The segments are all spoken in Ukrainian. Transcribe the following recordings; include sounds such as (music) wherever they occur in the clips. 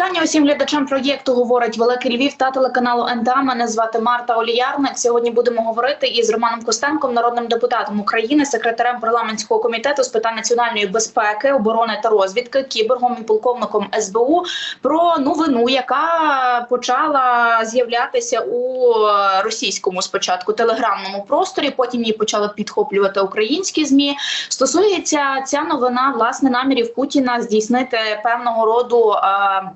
Вітання усім глядачам проєкту говорить Великий Львів та телеканалу НТА. Мене звати Марта Оліярник. Сьогодні будемо говорити із Романом Костенком, народним депутатом України, секретарем парламентського комітету з питань національної безпеки, оборони та розвідки, кіборгом і полковником СБУ про новину, яка почала з'являтися у російському спочатку телеграмному просторі. Потім її почали підхоплювати українські змі. Стосується ця новина власне намірів Путіна здійснити певного роду. е,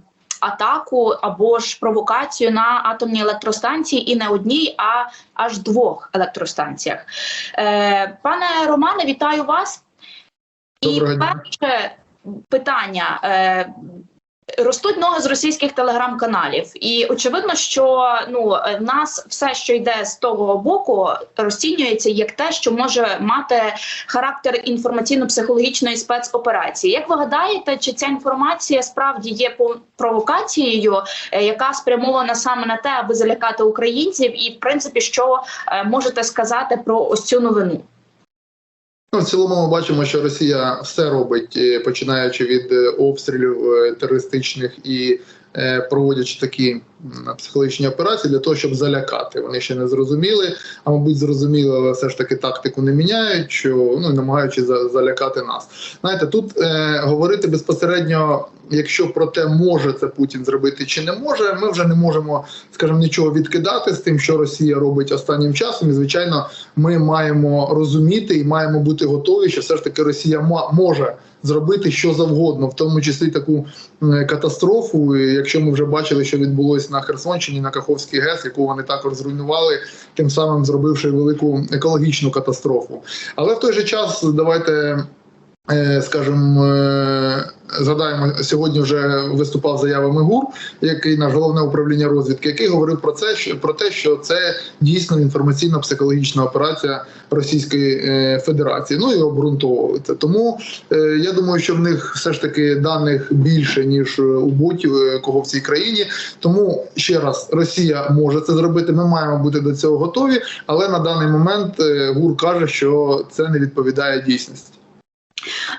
Атаку або ж провокацію на атомні електростанції і не одній, а аж двох електростанціях. Е, пане Романе, вітаю вас. Доброго і дня. перше питання. Е, Ростуть ноги з російських телеграм-каналів, і очевидно, що ну в нас все, що йде з того боку, розцінюється як те, що може мати характер інформаційно-психологічної спецоперації. Як ви гадаєте, чи ця інформація справді є провокацією, е, яка спрямована саме на те, аби залякати українців, і в принципі, що е, можете сказати про ось цю новину? Ну, в цілому ми бачимо, що Росія все робить, е, починаючи від е, обстрілів е, терористичних і проводячи такі психологічні операції для того, щоб залякати. Вони ще не зрозуміли, а мабуть, зрозуміли, але все ж таки тактику не міняють, що ну намагаючись за- залякати нас. Знаєте, тут е, говорити безпосередньо, якщо про те, може це Путін зробити чи не може, ми вже не можемо, скажімо, нічого відкидати з тим, що Росія робить останнім часом. І звичайно, ми маємо розуміти і маємо бути готові, що все ж таки Росія може зробити що завгодно, в тому числі таку катастрофу. Якщо ми вже бачили, що відбулось на Херсонщині, на Каховський ГЕС, яку вони також зруйнували, тим самим зробивши велику екологічну катастрофу. Але в той же час давайте. Е, Скажімо, е, згадаємо, сьогодні вже виступав заявами ГУР, який наш головне управління розвідки, який говорив про це, що про те, що це дійсно інформаційно-психологічна операція Російської е, Федерації. Ну і обґрунтовували це. Тому я думаю, що в них все ж таки даних більше ніж у е, кого в цій країні. Тому ще раз Росія може це зробити. Ми маємо бути до цього готові. Але на даний момент ГУР каже, що це не відповідає дійсності.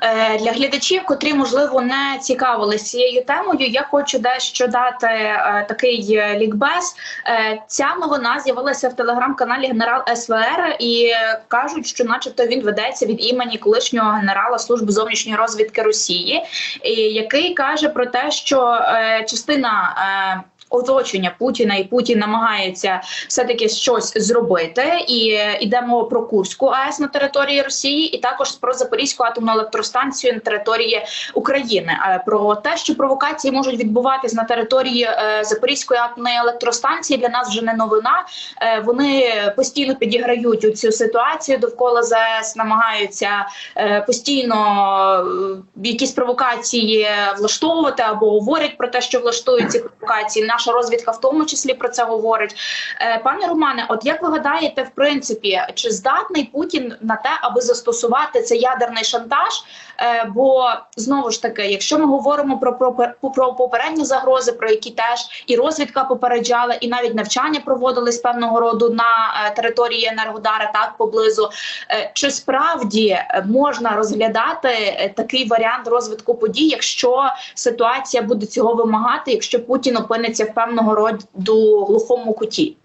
Е, Для глядачів, котрі можливо не цікавилися цією темою, я хочу дещо дати е, такий е, лікбез. Ця новина з'явилася в телеграм-каналі Генерал СВР і кажуть, що, начебто, він ведеться від імені колишнього генерала служби зовнішньої розвідки Росії, який каже про те, що частина. Оточення Путіна і Путін намагається все таки щось зробити, і е, йде мова про Курську АЕС на території Росії, і також про Запорізьку атомну електростанцію на території України. Е, Про те, що провокації можуть відбуватись на території е, Запорізької атомної електростанції, для нас вже не новина. Вони постійно підіграють у цю ситуацію довкола ЗАЕС, намагаються постійно якісь провокації влаштовувати або говорять про те, що влаштують ці провокації. Наша розвідка в тому числі про це говорить. Е, Пане Романе, от як ви гадаєте, в принципі, чи здатний Путін на те, аби застосувати цей ядерний шантаж? Е, Бо знову ж таки, якщо ми говоримо про, про, про попередні загрози, про які теж і розвідка попереджала, і навіть навчання проводились певного роду на е, території Енергодара, так поблизу. Чи справді можна розглядати такий варіант розвитку подій, якщо ситуація буде цього вимагати, якщо Путін опиниться в певного роду глухому куті?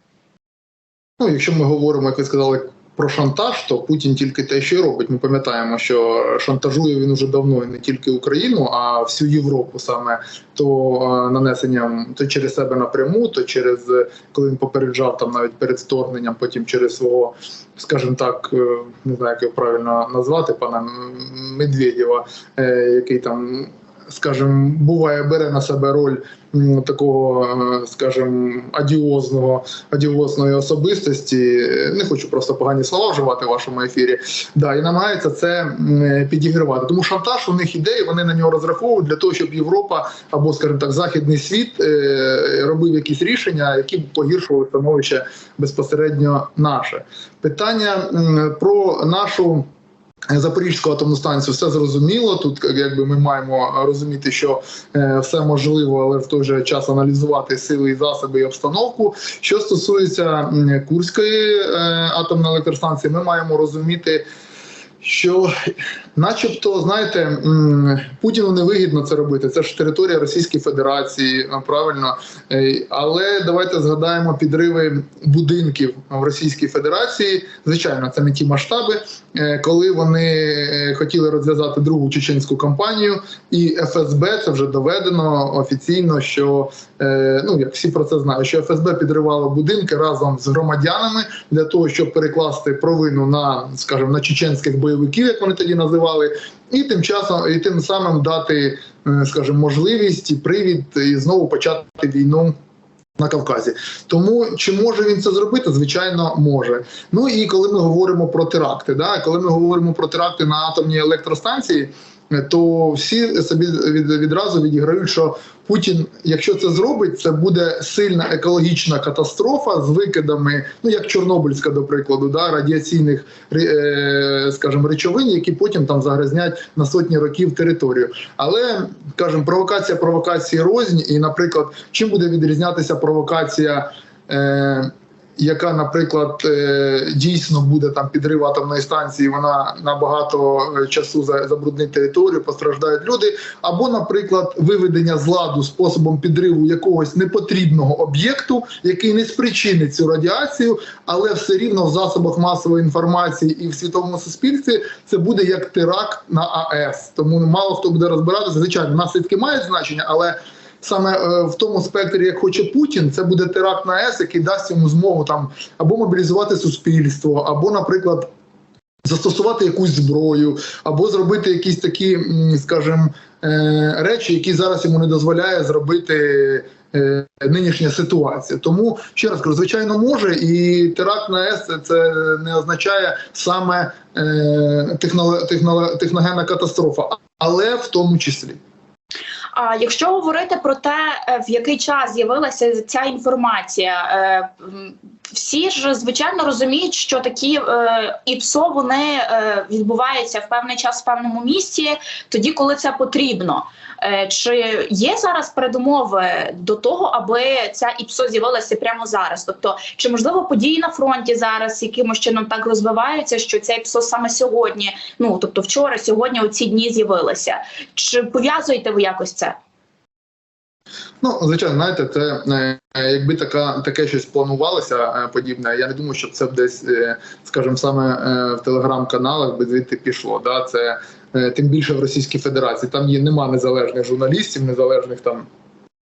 Ну, якщо ми говоримо, як ви сказали, про шантаж, то Путін тільки те, що й робить. Ми пам'ятаємо, що шантажує він уже давно не тільки Україну, а всю Європу саме то е, нанесенням то через себе напряму, то через е, коли він попереджав там навіть перед вторгненням, потім через свого, скажімо так, е, не знаю, як його правильно назвати, пана Медведєва, який там. Скажімо, буває бере на себе роль такого, е, скажімо, адіозного адіозної особистості. Не хочу просто погані слова вживати в вашому ефірі. Да, і намагається це підігривати. Тому шантаж у них іде, і вони на нього розраховують для того, щоб Європа або, скажімо так, західний світ е, робив якісь рішення, які б погіршували становище безпосередньо наше. Питання про нашу. Запорізьку атомну станцію все зрозуміло. Тут якби ми маємо розуміти, що е, все можливо, але в той же час аналізувати сили і засоби і обстановку. Що стосується Курської е, атомної електростанції, ми маємо розуміти. що, начебто, знаєте, Путіну невигідно це робити. Це ж територія Російської Федерації, правильно. Е, Але давайте згадаємо підриви будинків в Російській Федерації. Звичайно, це не ті масштаби, коли вони е, хотіли розв'язати другу чеченську кампанію, і ФСБ це вже доведено офіційно, що е, ну як всі про це знають, що ФСБ підривало будинки разом з громадянами для того, щоб перекласти провину на, скажімо, на чеченських бойовиків, як вони тоді називали, і тим часом і тим самим дати, е, скажімо, можливість і привід і знову почати війну. На Кавказі, тому чи може він це зробити? Звичайно, може. Ну і коли ми говоримо про теракти, да, коли ми говоримо про теракти на атомній електростанції, то всі собі від, відразу відіграють, що Путін, якщо це зробить, це буде сильна екологічна катастрофа з викидами, ну як Чорнобильська, до прикладу, да, радіаційних е, скажімо, речовин, які потім там загрязнять на сотні років територію. Але кажемо, провокація провокації рознь, і, наприклад, чим буде відрізнятися провокація. Яка, наприклад, е, дійсно буде там підрив атомної станції, вона на багато е, часу за- забруднить територію, постраждають люди, або, наприклад, виведення з ладу способом підриву якогось непотрібного об'єкту, який не спричинить цю радіацію, але все рівно в засобах масової інформації і в світовому суспільстві це буде як теракт на АЕС. Тому мало хто буде розбиратися. Звичайно, наслідки мають значення, але саме е, в тому спектрі, як хоче Путін, це буде теракт на АЕС, який дасть йому змогу там або мобілізувати суспільство, або, наприклад. Застосувати якусь зброю, або зробити якісь такі, скажімо, е, речі, які зараз йому не дозволяє зробити е, нинішня ситуація. Тому ще раз кажу, звичайно, може, і теракт на ЕС це- не означає саме техногенна катастрофа, але в тому числі. А якщо говорити про те, е, в який час з'явилася ця інформація, е, всі ж звичайно розуміють, що такі е, ІПСО вони відбуваються в певний час в певному місці, тоді коли це потрібно. Е, Чи є зараз передумови до того, аби ця ІПСО з'явилася прямо зараз? Тобто, чи можливо події на фронті зараз якимось чином так розвиваються, що ця ІПСО саме сьогодні, ну тобто вчора, сьогодні, у ці дні з'явилася? Чи пов'язуєте ви якось це? Ну, звичайно, знаєте, це е, якби така таке щось планувалося е, подібне. Я не думаю, щоб це десь, скажімо, саме в телеграм-каналах би звідти пішло. Да? Це тим більше в Російській Федерації. Там є нема незалежних журналістів, незалежних там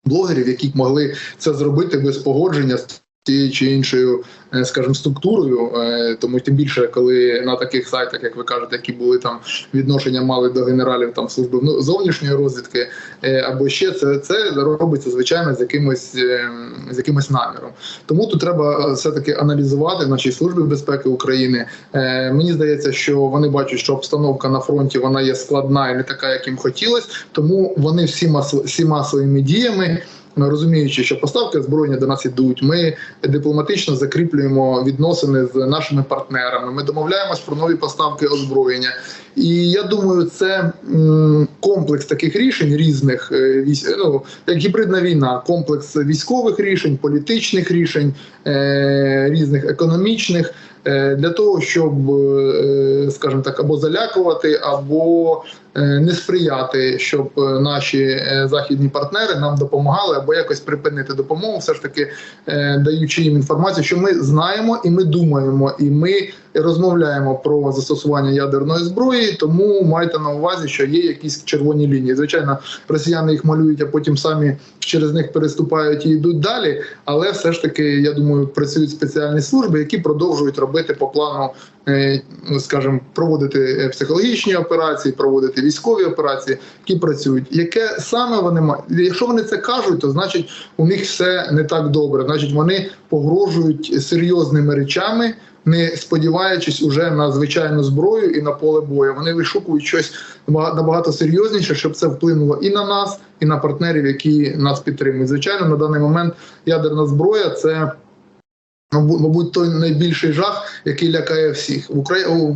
блогерів, які б могли це зробити без погодження з тією чи іншою, е, скажімо, структурою. Е, Тому тим більше, коли на таких сайтах, як ви кажете, які були там відношення мали до генералів там служби ну, зовнішньої розвідки, е, або ще це, це робиться звичайно з якимось з якимось наміром. Тому тут треба все таки аналізувати в нашій службі безпеки України. Мені здається, що вони бачать, що обстановка на фронті вона є складна і не така, як їм хотілося. Тому вони всі масо, всіма своїми діями. Розуміючи, що поставки озброєння до нас ідуть, ми дипломатично закріплюємо відносини з нашими партнерами. Ми домовляємось про нові поставки озброєння. І я думаю, це комплекс таких рішень різних е, ну, як гібридна війна, комплекс військових рішень, політичних рішень, е, різних економічних. е, Для того щоб, скажімо так, або залякувати, або не сприяти, щоб е, наші е, західні партнери нам допомагали, або якось припинити допомогу, все ж таки е, даючи їм інформацію, що ми знаємо і ми думаємо, і ми розмовляємо про застосування ядерної зброї. Тому майте на увазі, що є якісь червоні лінії. Звичайно, росіяни їх малюють, а потім самі через них переступають і йдуть далі. Але все ж таки, я думаю, працюють спеціальні служби, які продовжують робити по плану, е, ну, скажімо, проводити е, психологічні операції, проводити військові операції, які працюють. Яке саме вони мають? Якщо вони це кажуть, то значить у них все не так добре. Значить, вони погрожують серйозними речами. Не сподіваючись уже на звичайну зброю і на поле бою, вони вишукують щось набага- набагато серйозніше, щоб це вплинуло і на нас, і на партнерів, які нас підтримують. Звичайно, на даний момент ядерна зброя це мабуть, той найбільший жах, який лякає всіх.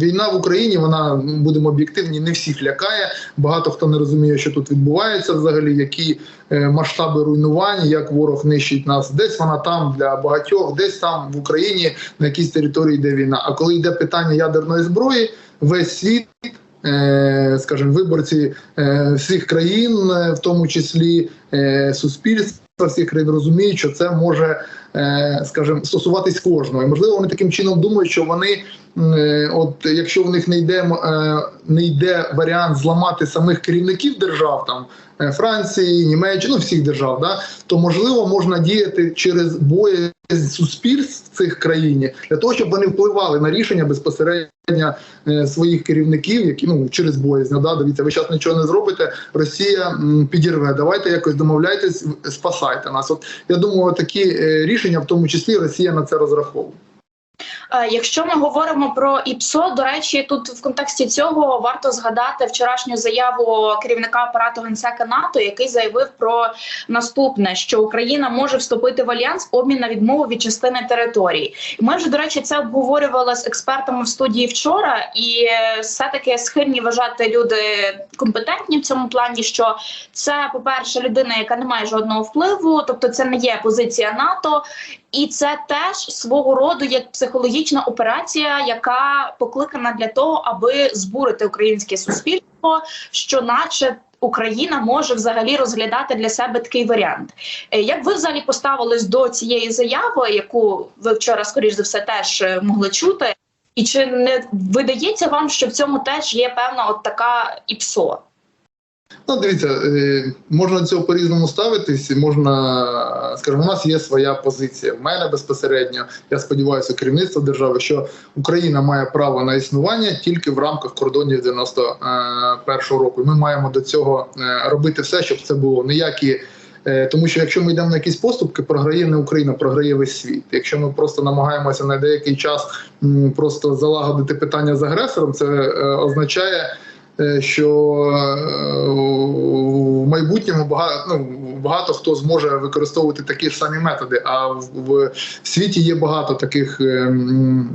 Війна в Україні, вона ну, будемо об'єктивні, не всіх лякає. Багато хто не розуміє, що тут відбувається взагалі, які е, масштаби руйнувань, як ворог нищить нас. Десь вона там для багатьох, десь там в Україні на якійсь території йде війна. А коли йде питання ядерної зброї, весь світ. е, Скажімо, виборці е, всіх країн, в тому числі суспільства всіх країн, розуміють, що це може е, скажімо, стосуватись кожного. І можливо, вони таким чином думають, що вони, от якщо в них не йде е, не йде варіант зламати самих керівників держав, там е, Франції, Німеччини, ну всіх держав, да, то можливо можна діяти через боязнь суспільств в цих країні для того, щоб вони впливали на рішення безпосередньо е, своїх керівників, які ну через боязнь. Да, дивіться, ви зараз нічого не зробите. Росія підірве. Давайте якось домовляйтесь, спасайте нас. От я думаю, такі е, рішення, в тому числі Росія на це розраховує. Е, Якщо ми говоримо про ІПСО, до речі, тут в контексті цього варто згадати вчорашню заяву керівника апарату генсека НАТО, який заявив про наступне: що Україна може вступити в альянс обмін на відмову від частини території. Ми вже до речі це обговорювали з експертами в студії вчора, і е, все таки схильні вважати люди компетентні в цьому плані, що це, по перше, людина, яка не має жодного впливу, тобто це не є позиція НАТО. І це теж свого роду як психологічна операція, яка покликана для того, аби збурити українське суспільство, що, наче. Україна може взагалі розглядати для себе такий варіант. Е, Як ви взагалі поставились до цієї заяви, яку ви вчора, скоріш за все, теж е, могли чути? І чи не видається вам, що в цьому теж є певна от така іпсо? Ну, дивіться, е, можна до цього по-різному ставитись. Можна, скажімо, у нас є своя позиція. В мене безпосередньо, я сподіваюся, керівництво держави, що Україна має право на існування тільки в рамках кордонів 91-го року. Ми маємо до цього е, робити все, щоб це було ніякі. е, Тому що якщо ми йдемо на якісь поступки, програє не Україна, програє весь світ. Якщо ми просто намагаємося на деякий час просто залагодити питання з агресором, це е, означає, е, що е, в майбутньому багато, ну, багато хто зможе використовувати такі ж самі методи. А в, в світі є багато таких, е,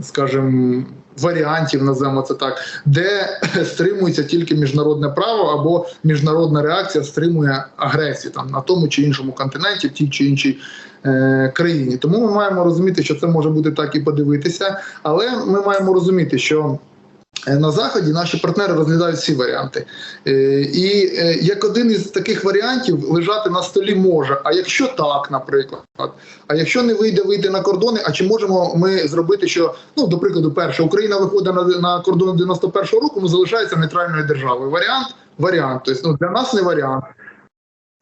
скажімо, варіантів, називаємо це так, де (laughs) стримується тільки міжнародне право або міжнародна реакція стримує агресію там на тому чи іншому континенті, в тій чи іншій е, країні. Тому ми маємо розуміти, що це може бути так і подивитися, але ми маємо розуміти, що. Е, На заході наші партнери розглядають всі варіанти, Е, і е, як один із таких варіантів лежати на столі може. А якщо так, наприклад, а якщо не вийде вийти на кордони, а чи можемо ми зробити, що ну до прикладу, перше Україна виходить на, на кордон 91-го року, ми залишається нейтральною державою. Варіант варіант. Тобто, ну для нас не варіант.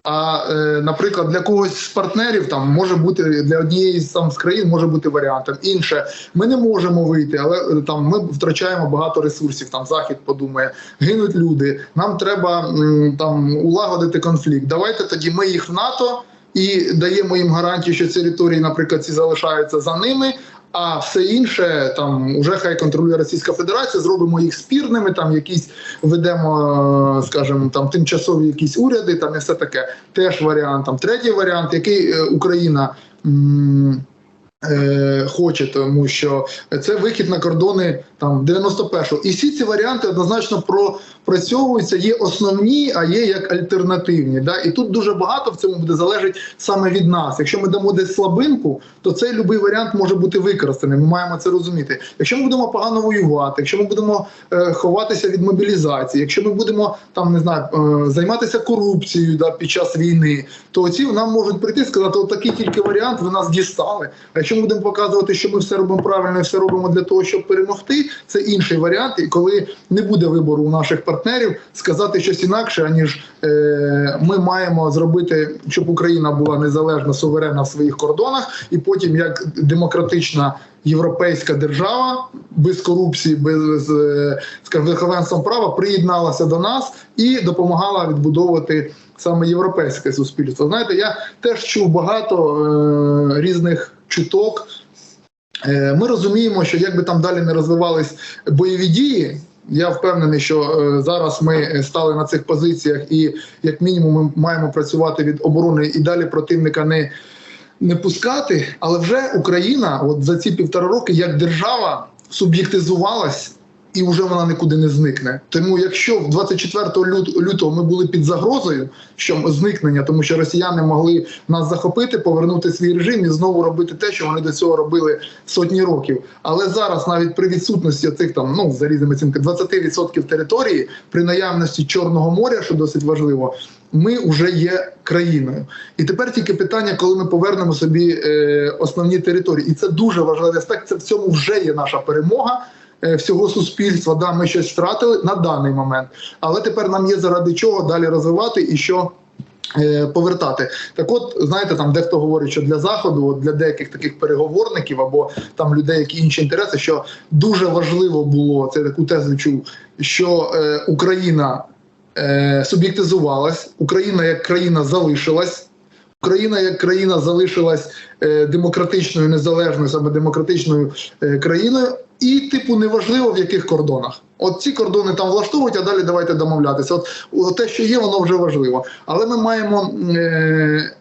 А, е, наприклад, для когось з партнерів там може бути для однієї з там з країн може бути варіантом. Інше ми не можемо вийти, але е, там ми втрачаємо багато ресурсів. Там захід подумає, гинуть люди. Нам треба там улагодити конфлікт. Давайте тоді ми їх в НАТО і даємо їм гарантію, що території, наприклад, ці залишаються за ними. А все інше там уже хай контролює Російська Федерація, зробимо їх спірними, там якісь ведемо, е, скажімо, там тимчасові якісь уряди, там і все таке. Теж варіант. Там третій варіант, який е, Україна. е, Хоче, тому що це вихід на кордони там 91-го. І всі ці варіанти однозначно пропрацьовуються. Є основні, а є як альтернативні. Да? І тут дуже багато в цьому буде залежить саме від нас. Якщо ми дамо десь слабинку, то цей будь-який варіант може бути використаний. Ми маємо це розуміти. Якщо ми будемо погано воювати, якщо ми будемо е, ховатися від мобілізації, якщо ми будемо там не знаю е, займатися корупцією да, під час війни, то ці нам можуть прийти і сказати, от такий тільки варіант, ви нас дістали. А якщо ми будемо показувати, що ми все робимо правильно і все робимо для того, щоб перемогти, це інший варіант. І коли не буде вибору у наших партнерів, сказати щось інакше, аніж е, ми маємо зробити, щоб Україна була незалежна, суверенна в своїх кордонах, і потім як демократична. Європейська держава без корупції, без скажімо, права приєдналася до нас і допомагала відбудовувати саме європейське суспільство. Знаєте, я теж чув багато е, різних чуток. Е, ми розуміємо, що як би там далі не розвивались бойові дії. Я впевнений, що е, зараз ми стали на цих позиціях, і як мінімум ми маємо працювати від оборони і далі противника не не пускати, але вже Україна, от за ці півтора роки, як держава, суб'єктизувалась. І вже вона нікуди не зникне. Тому, якщо в 24 лют- лютого ми були під загрозою, що зникнення, тому що росіяни могли нас захопити, повернути свій режим і знову робити те, що вони до цього робили сотні років. Але зараз, навіть при відсутності цих там, ну за різними оцінками, 20% території, при наявності Чорного моря, що досить важливо, ми вже є країною. І тепер тільки питання, коли ми повернемо собі е, основні території, і це дуже важливий аспект. Це в цьому вже є наша перемога. Е, Всього суспільства, да, ми щось втратили на даний момент, але тепер нам є заради чого далі розвивати і що е, повертати. Так, от знаєте, там дехто говорить, що для заходу, от для деяких таких переговорників або там людей, які інші інтереси, що дуже важливо було це таку тезу чув, що е, Україна е, суб'єктизувалась, Україна як країна залишилась. Україна як країна залишилась е, демократичною, незалежною, саме демократичною е, країною, і, типу, неважливо в яких кордонах. От ці кордони там влаштовують, а далі давайте домовлятися. От, те, що є, воно вже важливо. Але ми маємо е,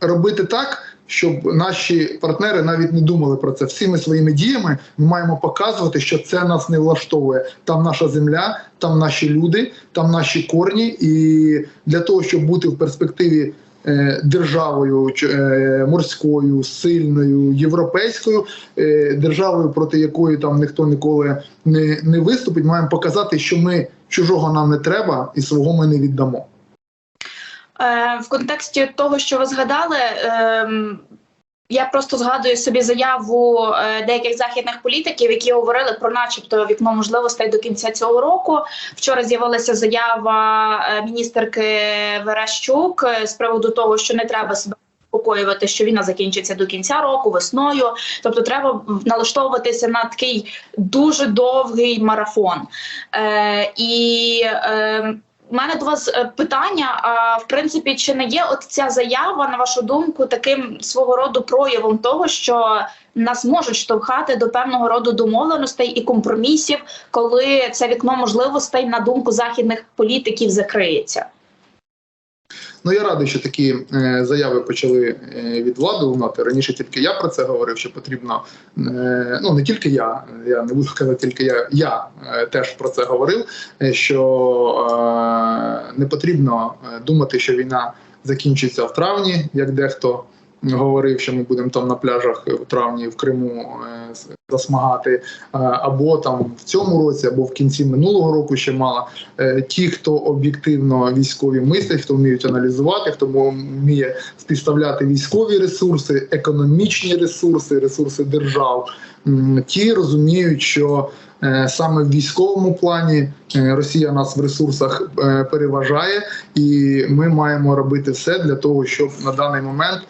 робити так, щоб наші партнери навіть не думали про це. Всіми своїми діями ми маємо показувати, що це нас не влаштовує. Там наша земля, там наші люди, там наші корні. І для того, щоб бути в перспективі державою ч- е, морською, сильною, європейською, е, державою, проти якої там ніхто ніколи не, не виступить, маємо показати, що ми чужого нам не треба і свого ми не віддамо. Е, в контексті того, що ви згадали, ем, я просто згадую собі заяву е, деяких західних політиків, які говорили про, начебто, вікно можливостей до кінця цього року. Вчора з'явилася заява е, міністерки Верещук е, з приводу того, що не треба себе. Спокоювати, що війна закінчиться до кінця року, весною. Тобто, треба налаштовуватися на такий дуже довгий марафон. Е, і е, у мене до вас е, питання. А в принципі, чи не є от ця заява, на вашу думку, таким свого роду проявом того, що нас можуть штовхати до певного роду домовленостей і компромісів, коли це вікно можливостей на думку західних політиків закриється? Ну я радий, що такі е, заяви почали е, від влади лунати. Раніше тільки я про це говорив, що потрібно е, ну не тільки я, я не буду казати тільки я, я теж про це говорив. Що не потрібно думати, що війна закінчиться в травні, як дехто говорив, що ми будемо там на пляжах в травні в Криму е, засмагати, е, або там в цьому році, або в кінці минулого року ще мало. Е, ті, хто об'єктивно військові мислять, хто вміють аналізувати, хто вміє співставляти військові ресурси, економічні ресурси, ресурси держав, ті розуміють, що е, саме в військовому плані е, Росія нас в ресурсах е, переважає, і ми маємо робити все для того, щоб на даний момент.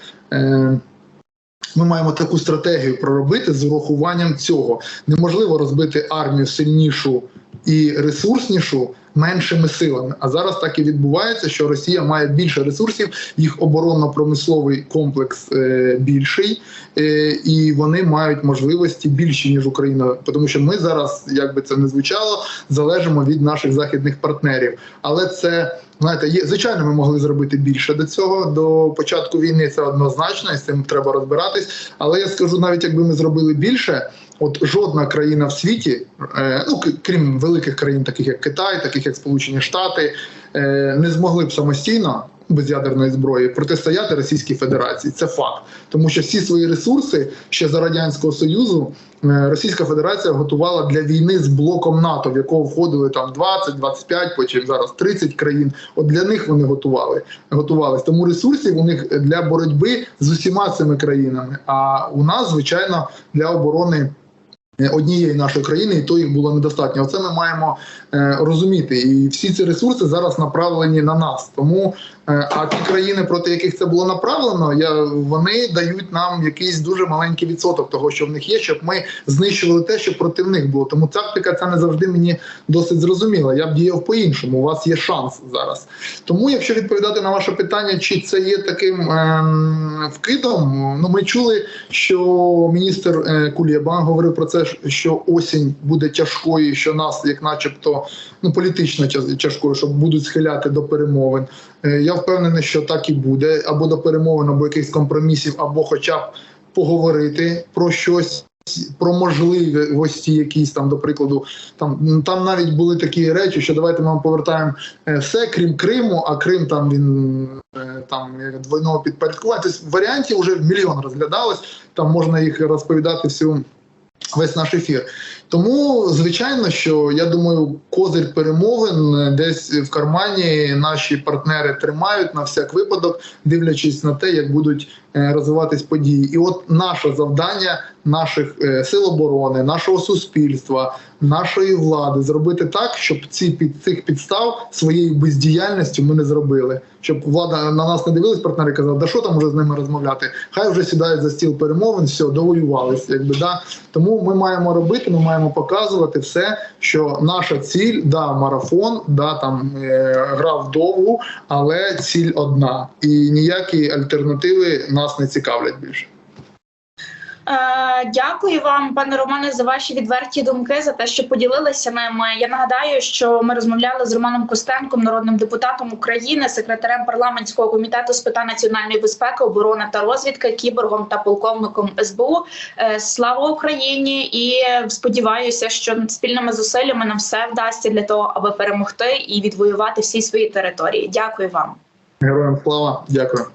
Ми маємо таку стратегію проробити з урахуванням цього. Неможливо розбити армію сильнішу і ресурснішу меншими силами. А зараз так і відбувається, що Росія має більше ресурсів, їх оборонно-промисловий комплекс е, більший, е, і вони мають можливості більші ніж Україна. Тому що ми зараз, як би це не звучало, залежимо від наших західних партнерів. Але це знаєте, є звичайно, ми могли зробити більше до цього. До початку війни це однозначно, і з цим треба розбиратись. Але я скажу, навіть якби ми зробили більше. От жодна країна в світі, е, ну крім великих країн, таких як Китай, таких як Сполучені Штати, е, не змогли б самостійно без ядерної зброї протистояти Російській Федерації. Це факт, тому що всі свої ресурси ще за радянського союзу е, Російська Федерація готувала для війни з блоком НАТО, в якого входили там 20, 25, потім зараз 30 країн. От для них вони готували готувались. Тому ресурсів у них для боротьби з усіма цими країнами. А у нас, звичайно, для оборони. Е, Однієї нашої країни, і то їх було недостатньо. Оце ми маємо е, розуміти. І всі ці ресурси зараз направлені на нас. Тому а ті країни, проти яких це було направлено, я вони дають нам якийсь дуже маленький відсоток того, що в них є, щоб ми знищували те, що проти них було. Тому тактика ця не завжди мені досить зрозуміла. Я б діяв по-іншому. У вас є шанс зараз. Тому, якщо відповідати на ваше питання, чи це є таким ем, вкидом, ну ми чули, що міністр е, Кулєба говорив про це, що осінь буде тяжкою, що нас, як начебто, ну політично тя- тяжкою, що будуть схиляти до перемовин. Е, Я впевнений, що так і буде або до перемовин, або якихось компромісів, або хоча б поговорити про щось. Про можливості, якісь там, до прикладу, там там навіть були такі речі, що давайте ми вам повертаємо е, все, крім Криму, а Крим там він е, там двойного підпорядкування. Тобто варіантів вже мільйон розглядалось. Там можна їх розповідати всю весь наш ефір. Тому, звичайно, що я думаю, козир перемовин десь в кармані наші партнери тримають на всяк випадок, дивлячись на те, як будуть розвиватись події. І от наше завдання наших е, сил оборони, нашого суспільства, нашої влади зробити так, щоб ці під цих підстав своєю бездіяльністю ми не зробили. Щоб влада на нас не дивилась, партнери казали, да що там уже з ними розмовляти? Хай вже сідають за стіл перемовин, все, довоювались. Якби да. Тому ми маємо робити, ми маємо показувати все, що наша ціль, да, марафон, да, там е, гра вдовгу, але ціль одна. І ніякі альтернативи нас не цікавлять більше. Е, Дякую вам, пане Романе, за ваші відверті думки, за те, що поділилися ними. Я нагадаю, що ми розмовляли з Романом Костенком, народним депутатом України, секретарем парламентського комітету з питань національної безпеки, оборони та розвідки, кіборгом та полковником СБУ. Е, Слава Україні! І сподіваюся, що спільними зусиллями нам все вдасться для того, аби перемогти і відвоювати всі свої території. Дякую вам. Героям слава, дякую.